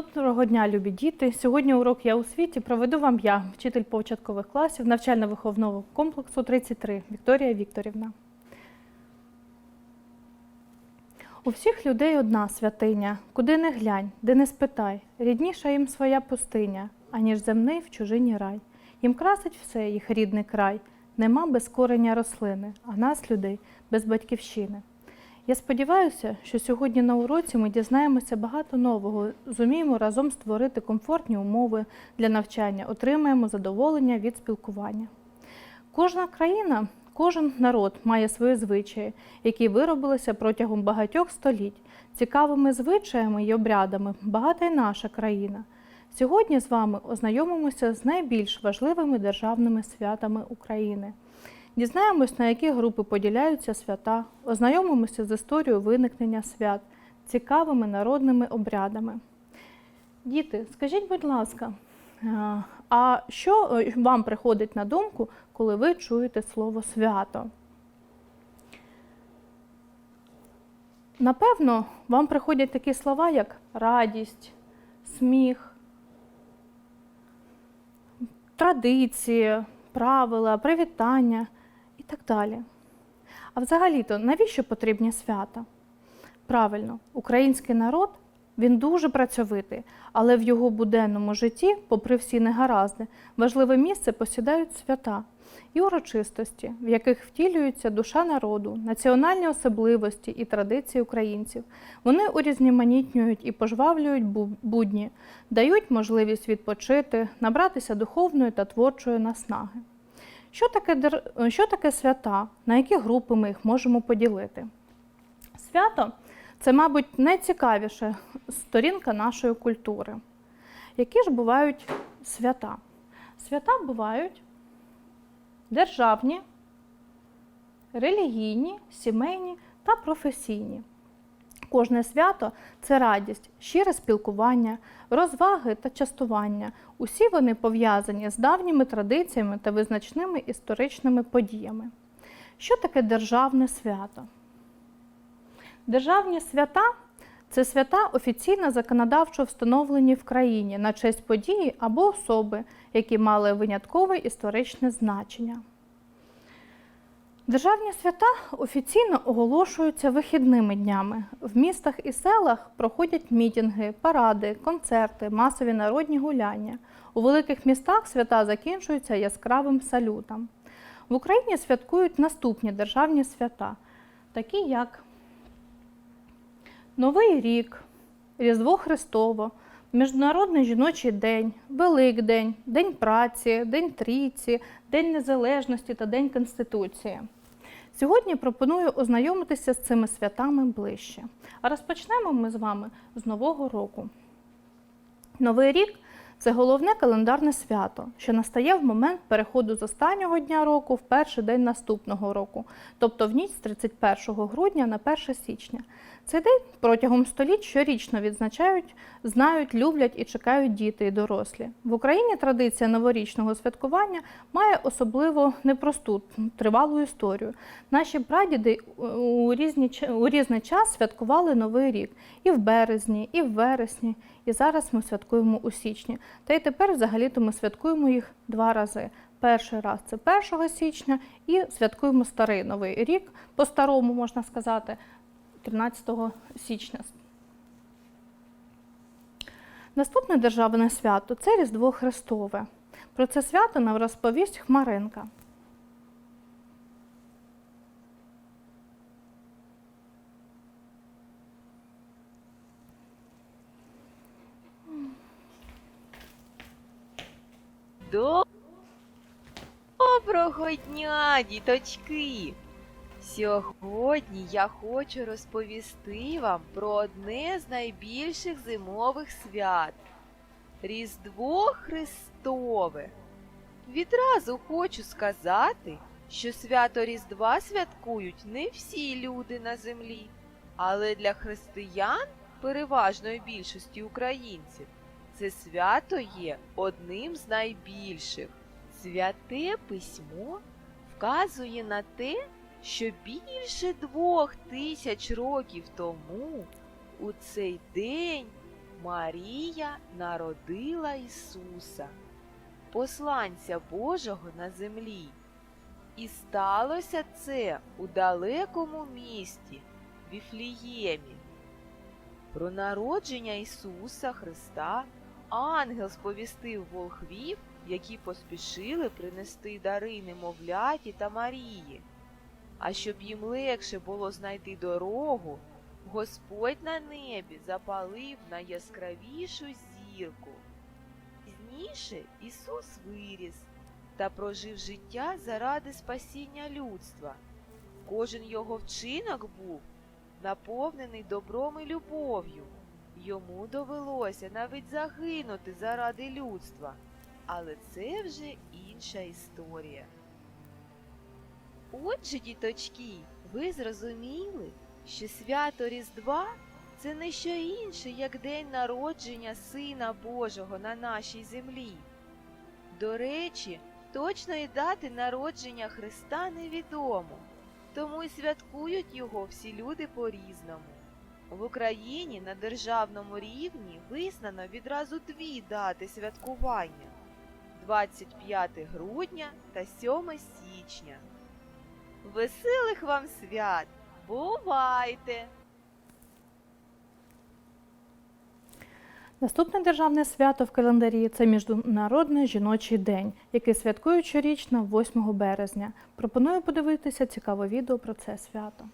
Доброго дня, любі діти! Сьогодні урок Я у світі проведу вам я, вчитель початкових класів навчально-виховного комплексу 33 Вікторія Вікторівна. У всіх людей одна святиня, куди не глянь, де не спитай, рідніша їм своя пустиня, аніж земний в чужині рай. Їм красить все їх рідний край, нема без корення рослини, а нас, людей, без батьківщини. Я сподіваюся, що сьогодні на уроці ми дізнаємося багато нового, зуміємо разом створити комфортні умови для навчання, отримаємо задоволення від спілкування. Кожна країна, кожен народ має свої звичаї, які виробилися протягом багатьох століть. Цікавими звичаями і обрядами багата й наша країна. Сьогодні з вами ознайомимося з найбільш важливими державними святами України. Дізнаємось, на які групи поділяються свята, ознайомимося з історією виникнення свят, цікавими народними обрядами. Діти, скажіть, будь ласка, а- а що е, вам приходить на думку, коли ви чуєте слово свято? Напевно, вам приходять такі слова, як радість, сміх, традиції, правила, привітання так далі. А взагалі-то навіщо потрібні свята? Правильно, український народ він дуже працьовитий, але в його буденному житті, попри всі негаразди, важливе місце посідають свята і урочистості, в яких втілюється душа народу, національні особливості і традиції українців. Вони урізноманітнюють і пожвавлюють будні, дають можливість відпочити, набратися духовної та творчої наснаги. Що таке, що таке свята? На які групи ми їх можемо поділити? Свято це, мабуть, найцікавіша сторінка нашої культури. Які ж бувають свята? Свята бувають державні, релігійні, сімейні та професійні. Кожне свято це радість, щире спілкування, розваги та частування. Усі вони пов'язані з давніми традиціями та визначними історичними подіями. Що таке державне свято? Державні свята це свята офіційно законодавчо встановлені в країні на честь події або особи, які мали виняткове історичне значення. Державні свята офіційно оголошуються вихідними днями. В містах і селах проходять мітинги, паради, концерти, масові народні гуляння. У великих містах свята закінчуються яскравим салютом. В Україні святкують наступні державні свята, такі як Новий рік, Різдво Христово, Міжнародний жіночий день, Великдень, День праці, День трійці, День Незалежності та День Конституції. Сьогодні пропоную ознайомитися з цими святами ближче. А розпочнемо ми з вами з Нового року. Новий рік це головне календарне свято, що настає в момент переходу з останнього дня року в перший день наступного року, тобто в ніч з 31 грудня на 1 січня. Цей день протягом століть щорічно відзначають, знають, люблять і чекають діти і дорослі. В Україні традиція новорічного святкування має особливо непросту тривалу історію. Наші прадіди у, різні, у різний час святкували Новий рік і в березні, і в вересні, і зараз ми святкуємо у січні. Та й тепер взагалі-то ми святкуємо їх два рази. Перший раз це 1 січня і святкуємо старий новий рік, по-старому можна сказати, 13 січня. Наступне державне свято це Різдво Христове. Про це свято нам розповість Хмаринка. Доброго дня, діточки! Сьогодні я хочу розповісти вам про одне з найбільших зимових свят Різдво Христове. Відразу хочу сказати, що свято Різдва святкують не всі люди на землі, але для християн, переважної більшості українців, це свято є одним з найбільших. Святе письмо вказує на те, що більше двох тисяч років тому у цей день Марія народила Ісуса, посланця Божого на землі. І сталося це у далекому місті Віфліємі. Про народження Ісуса Христа ангел сповістив волхвів, які поспішили принести дари немовляті та Марії. А щоб їм легше було знайти дорогу, Господь на небі запалив найяскравішу зірку. Пізніше Ісус виріс та прожив життя заради спасіння людства. Кожен його вчинок був наповнений добром і любов'ю. Йому довелося навіть загинути заради людства, але це вже інша історія. Отже, діточки, ви зрозуміли, що свято Різдва це не що інше, як день народження Сина Божого на нашій землі. До речі, точної дати народження Христа невідомо, тому й святкують його всі люди по-різному. В Україні на державному рівні визнано відразу дві дати святкування 25 грудня та 7 січня. Веселих вам свят! Бувайте! Наступне державне свято в календарі це Міжнародний жіночий день, який святкують щорічно 8 березня. Пропоную подивитися цікаве відео про це свято.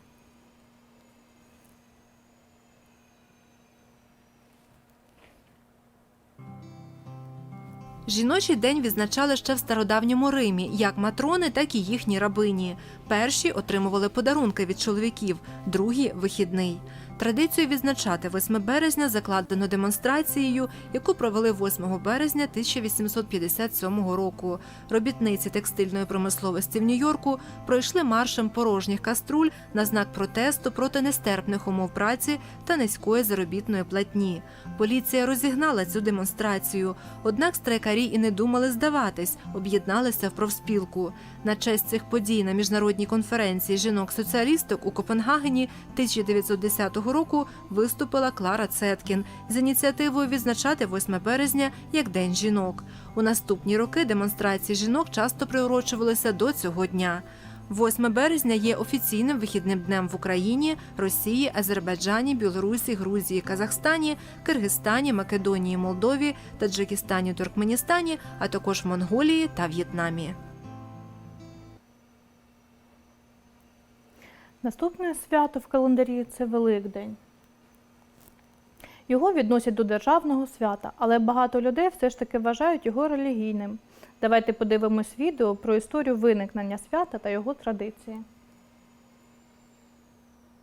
Жіночий день відзначали ще в стародавньому Римі, як матрони, так і їхні рабині. Перші отримували подарунки від чоловіків, другі вихідний. Традицію відзначати 8 березня закладено демонстрацією, яку провели 8 березня 1857 року. Робітниці текстильної промисловості в Нью-Йорку пройшли маршем порожніх каструль на знак протесту проти нестерпних умов праці та низької заробітної платні. Поліція розігнала цю демонстрацію, однак страйкарі і не думали здаватись, об'єдналися в профспілку. На честь цих подій на міжнародній конференції жінок-соціалісток у Копенгагені 1910 року виступила Клара Цеткін з ініціативою відзначати 8 березня як День жінок. У наступні роки демонстрації жінок часто приурочувалися до цього дня. 8 березня є офіційним вихідним днем в Україні, Росії, Азербайджані, Білорусі, Грузії, Казахстані, Киргизстані, Македонії, Молдові, Таджикистані, Туркменістані, а також Монголії та В'єтнамі. Наступне свято в календарі це Великдень. Його відносять до державного свята, але багато людей все ж таки вважають його релігійним. Давайте подивимось відео про історію виникнення свята та його традиції.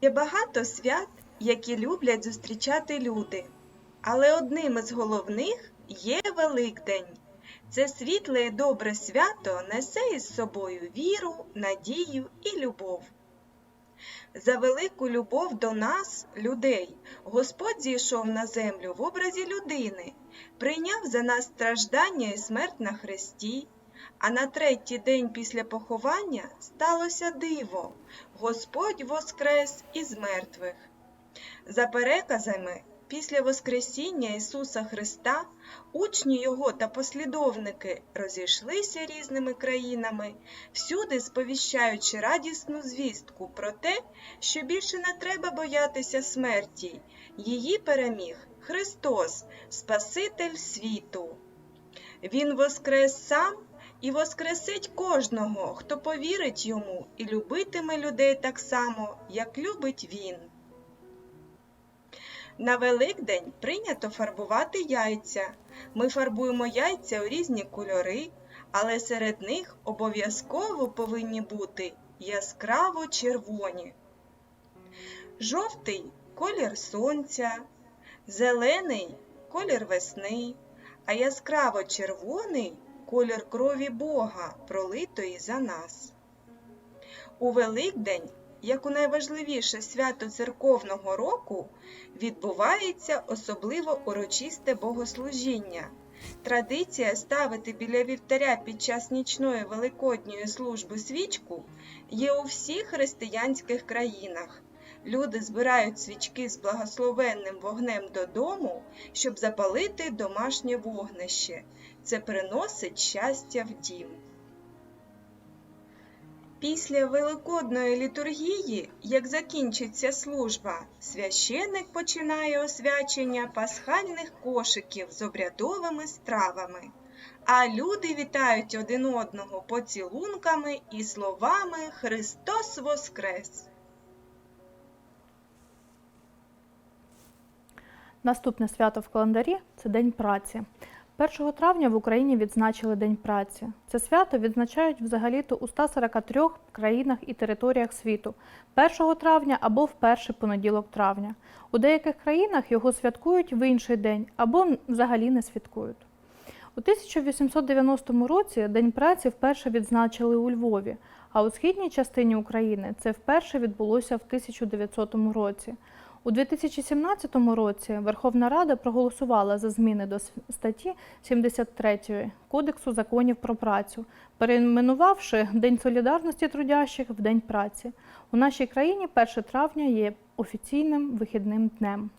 Є багато свят, які люблять зустрічати люди, але одним із головних є Великдень. Це світле і добре свято несе із собою віру, надію і любов. За велику любов до нас, людей, Господь зійшов на землю в образі людини, прийняв за нас страждання і смерть на хресті, а на третій день після поховання сталося диво. Господь воскрес із мертвих. За переказами, після Воскресіння Ісуса Христа учні Його та послідовники розійшлися різними країнами, всюди сповіщаючи радісну звістку про те, що більше не треба боятися смерті. Її переміг Христос, Спаситель світу. Він воскрес сам і воскресить кожного, хто повірить йому і любитиме людей так само, як любить він. На Великдень прийнято фарбувати яйця. Ми фарбуємо яйця у різні кольори, але серед них обов'язково повинні бути яскраво червоні. Жовтий колір сонця, зелений колір весни, а яскраво червоний колір крові Бога, пролитої за нас. У Великдень, як у найважливіше свято церковного року, відбувається особливо урочисте богослужіння. Традиція ставити біля вівтаря під час нічної великодньої служби свічку є у всіх християнських країнах. Люди збирають свічки з благословенним вогнем додому, щоб запалити домашнє вогнище. Це приносить щастя в дім. Після великодної літургії, як закінчиться служба, священик починає освячення пасхальних кошиків з обрядовими стравами, а люди вітають один одного поцілунками і словами Христос Воскрес! Наступне свято в календарі це День праці. 1 травня в Україні відзначили День праці. Це свято відзначають взагалі-то у 143 країнах і територіях світу 1 травня або в перший понеділок травня. У деяких країнах його святкують в інший день або взагалі не святкують. У 1890 році День праці вперше відзначили у Львові, а у східній частині України це вперше відбулося в 1900 році. У 2017 році Верховна Рада проголосувала за зміни до статті 73 Кодексу законів про працю, перейменувавши День солідарності трудящих в День праці. У нашій країні 1 травня є офіційним вихідним днем.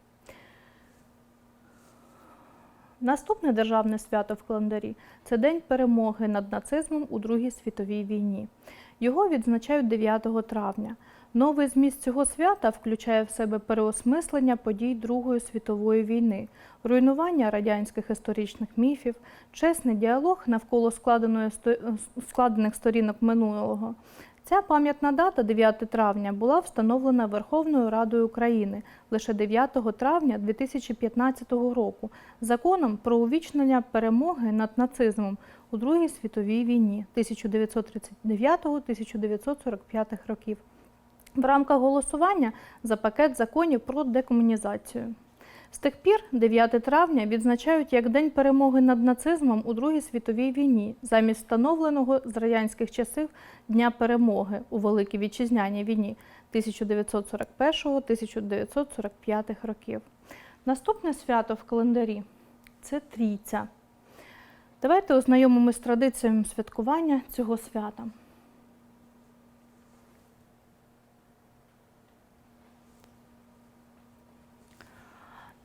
Наступне державне свято в календарі це День перемоги над нацизмом у Другій світовій війні. Його відзначають 9 травня. Новий зміст цього свята включає в себе переосмислення подій Другої світової війни, руйнування радянських історичних міфів, чесний діалог навколо складених сторінок минулого. Ця пам'ятна дата 9 травня була встановлена Верховною Радою України лише 9 травня 2015 року законом про увічнення перемоги над нацизмом у Другій світовій війні 1939-1945 років в рамках голосування за пакет законів про декомунізацію. З тих пір 9 травня відзначають як День перемоги над нацизмом у Другій світовій війні, замість встановленого з радянських часів Дня перемоги у Великій Вітчизняній війні 1941-1945 років. Наступне свято в календарі це трійця. Давайте ознайомимось з традиціями святкування цього свята.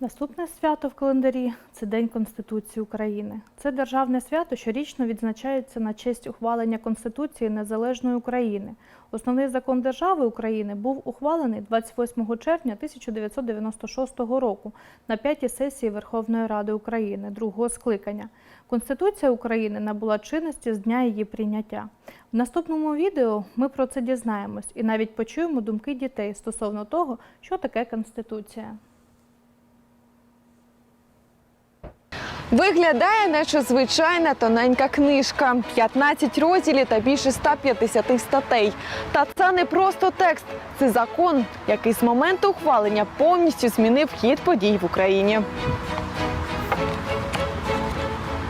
Наступне свято в календарі це День Конституції України. Це державне свято щорічно відзначається на честь ухвалення Конституції Незалежної України. Основний закон держави України був ухвалений 28 червня 1996 року на п'ятій сесії Верховної Ради України другого скликання. Конституція України набула чинності з дня її прийняття. В наступному відео ми про це дізнаємось і навіть почуємо думки дітей стосовно того, що таке Конституція. Виглядає, наче звичайна тоненька книжка, 15 розділів та більше 150 статей. Та це не просто текст, це закон, який з моменту ухвалення повністю змінив хід подій в Україні.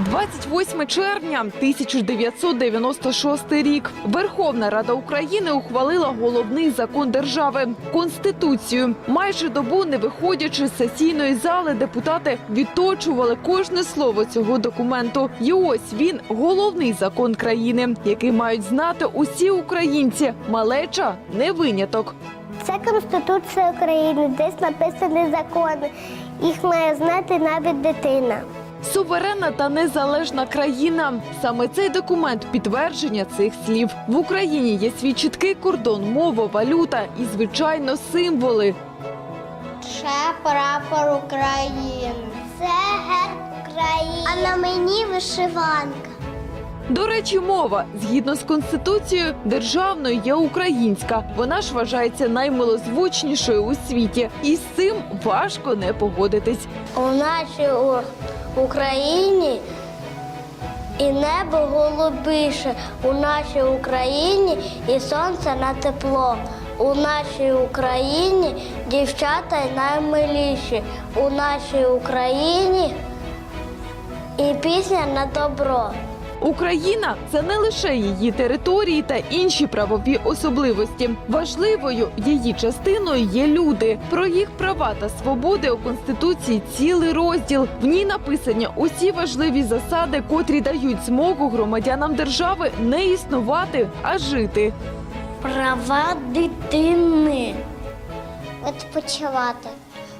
28 червня 1996 рік Верховна Рада України ухвалила головний закон держави конституцію. Майже добу, не виходячи з сесійної зали, депутати відточували кожне слово цього документу. І ось він головний закон країни, який мають знати усі українці. Малеча не виняток. Це Конституція України, десь написані закони. Їх має знати навіть дитина. Суверенна та незалежна країна. Саме цей документ підтвердження цих слів. В Україні є свій чіткий кордон, мова, валюта і, звичайно, символи. Це прапор України. Це герб України. А на мені вишиванка. До речі, мова згідно з конституцією державною є українська. Вона ж вважається наймилозвучнішою у світі, і з цим важко не погодитись. У нашій Україні і небо голубіше. У нашій Україні і сонце на тепло. У нашій Україні дівчата наймиліші. У нашій Україні і пісня на добро. Україна це не лише її території та інші правові особливості. Важливою її частиною є люди. Про їх права та свободи у конституції цілий розділ. В ній написані усі важливі засади, котрі дають змогу громадянам держави не існувати, а жити. Права дитини. відпочивати,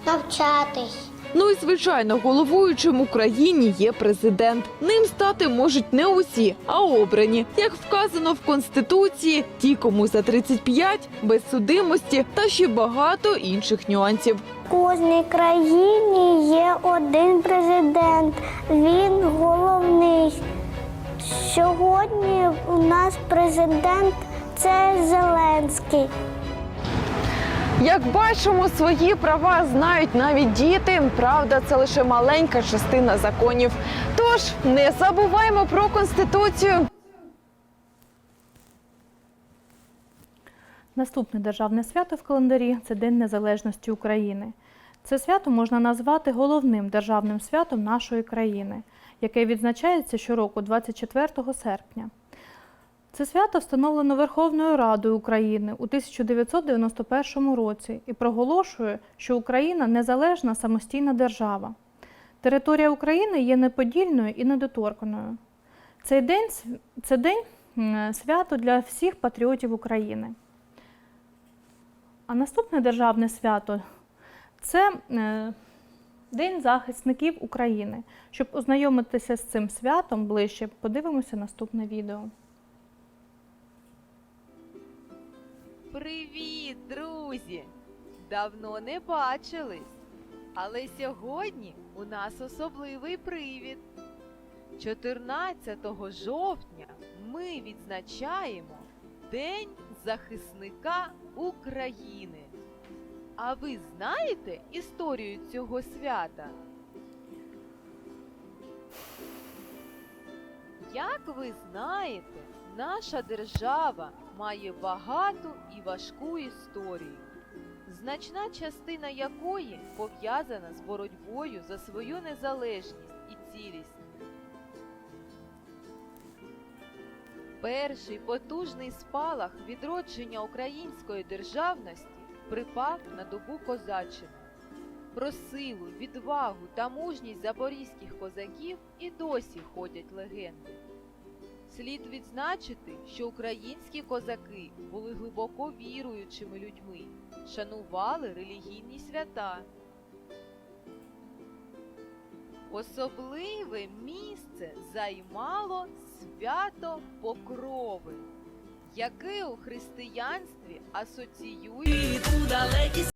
навчатись. Ну і звичайно, головуючим Україні є президент. Ним стати можуть не усі, а обрані, як вказано в конституції, ті, кому за 35, без судимості та ще багато інших нюансів. В кожній країні є один президент. Він головний. Сьогодні у нас президент це Зеленський. Як бачимо, свої права знають навіть діти. Правда, це лише маленька частина законів. Тож не забуваймо про конституцію. Наступне державне свято в календарі це День Незалежності України. Це свято можна назвати головним державним святом нашої країни, яке відзначається щороку 24 серпня. Це свято встановлено Верховною Радою України у 1991 році і проголошує, що Україна незалежна самостійна держава. Територія України є неподільною і недоторканою. Цей день це день свято для всіх патріотів України. А наступне державне свято це е, День захисників України. Щоб ознайомитися з цим святом ближче, подивимося наступне відео. Привіт, друзі! Давно не бачились. Але сьогодні у нас особливий привід. 14 жовтня ми відзначаємо День захисника України. А ви знаєте історію цього свята? Як ви знаєте, наша держава має багату і важку історію, значна частина якої пов'язана з боротьбою за свою незалежність і цілісність. Перший потужний спалах відродження української державності припав на добу козаччини. Про силу, відвагу та мужність запорізьких козаків і досі ходять легенди. Слід відзначити, що українські козаки були глибоко віруючими людьми, шанували релігійні свята. Особливе місце займало свято Покрови, яке у християнстві асоціюється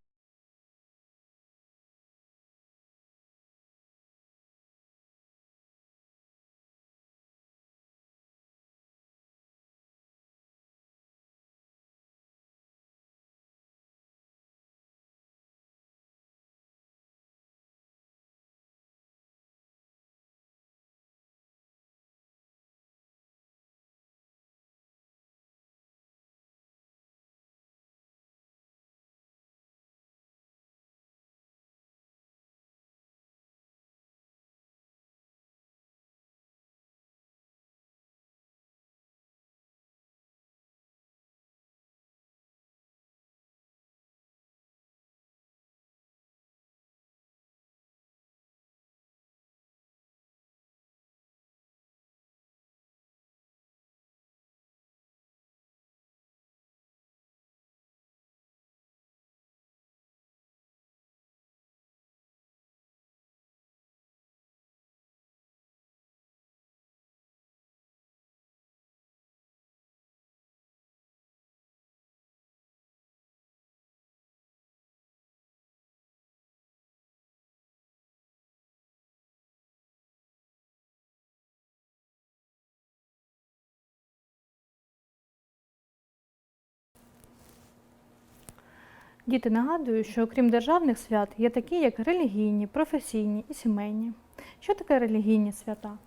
Діти нагадую, що окрім державних свят є такі, як релігійні, професійні і сімейні. Що таке релігійні свята?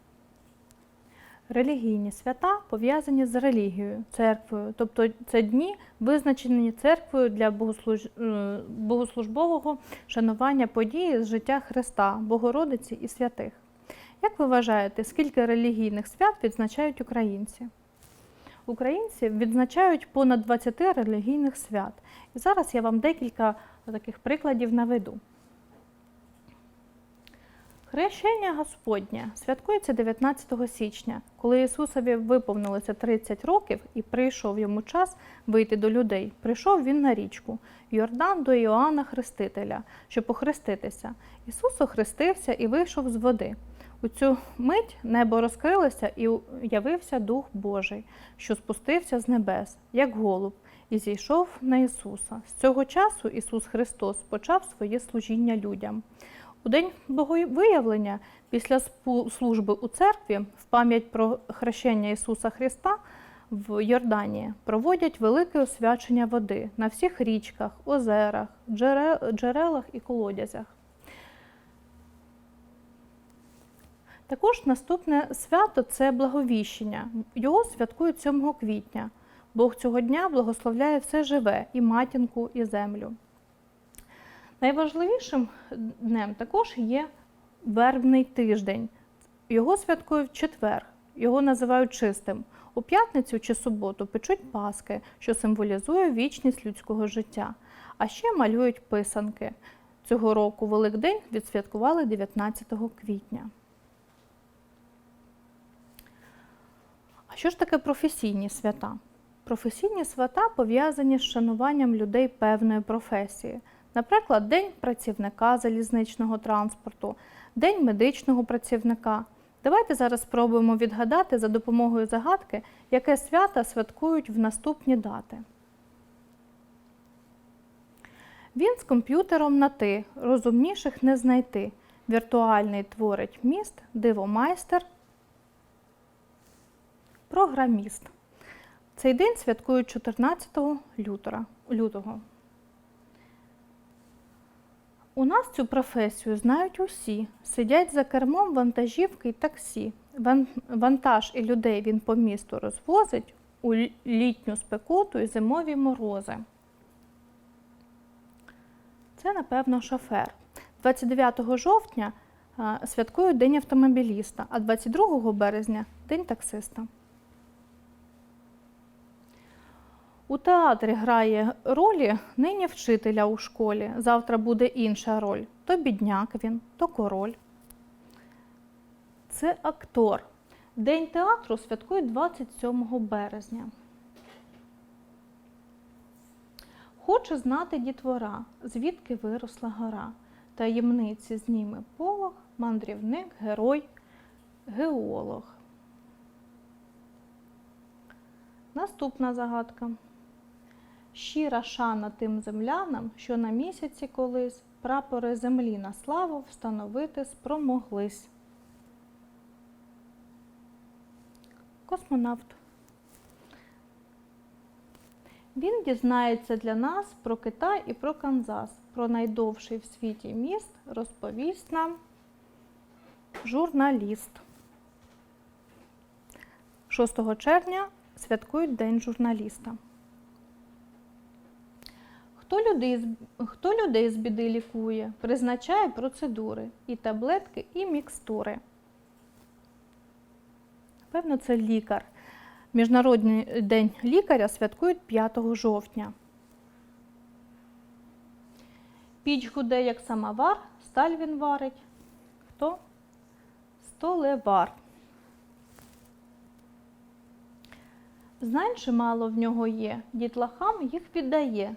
Релігійні свята пов'язані з релігією, церквою, тобто це дні, визначені церквою для богослуж... е, богослужбового шанування події з життя Христа, Богородиці і святих. Як ви вважаєте, скільки релігійних свят відзначають українці? Українці відзначають понад 20 релігійних свят. І зараз я вам декілька таких прикладів наведу. Хрещення Господнє святкується 19 січня, коли Ісусові виповнилося 30 років і прийшов йому час вийти до людей. Прийшов він на річку Йордан до Іоанна Хрестителя, щоб охреститися. Ісус охрестився і вийшов з води. У цю мить небо розкрилося і явився Дух Божий, що спустився з небес, як голуб, і зійшов на Ісуса. З цього часу Ісус Христос почав своє служіння людям. У день Боговиявлення, після служби у церкві, в пам'ять про хрещення Ісуса Христа в Йорданії проводять велике освячення води на всіх річках, озерах, джерелах і колодязях. Також наступне свято це благовіщення. Його святкують 7 квітня. Бог цього дня благословляє все живе і матінку, і землю. Найважливішим днем також є вербний тиждень. Його святкують в четвер, його називають чистим. У п'ятницю чи суботу печуть паски, що символізує вічність людського життя. А ще малюють писанки. Цього року Великдень відсвяткували 19 квітня. Що ж таке професійні свята? Професійні свята пов'язані з шануванням людей певної професії. Наприклад, День працівника залізничного транспорту, День медичного працівника. Давайте зараз спробуємо відгадати за допомогою загадки, яке свята святкують в наступні дати. Він з комп'ютером на ти, розумніших не знайти. Віртуальний творить міст, дивомайстер, програміст. Цей день святкують 14 лютого. У нас цю професію знають усі. Сидять за кермом вантажівки й таксі. Вантаж і людей він по місту розвозить у літню спекоту і зимові морози. Це, напевно, шофер. 29 жовтня святкують День автомобіліста, а 22 березня День таксиста. У театрі грає ролі нині вчителя у школі. Завтра буде інша роль. То бідняк він, то король. Це актор. День театру святкують 27 березня. Хоче знати дітвора, звідки виросла гора. Таємниці зніме полог, мандрівник, герой, геолог. Наступна загадка. Щира шана тим землянам, що на місяці колись прапори землі на славу встановити спромоглись. Космонавт. Він дізнається для нас про Китай і про Канзас, про найдовший в світі міст розповість нам журналіст. 6 червня святкують День журналіста. Хто людей, хто людей з біди лікує, призначає процедури, і таблетки, і мікстури. Певно, це лікар. Міжнародний день лікаря святкують 5 жовтня. Піч гуде, як самовар, сталь він варить. Хто? Столевар. Знань чимало в нього є, дітлахам їх віддає,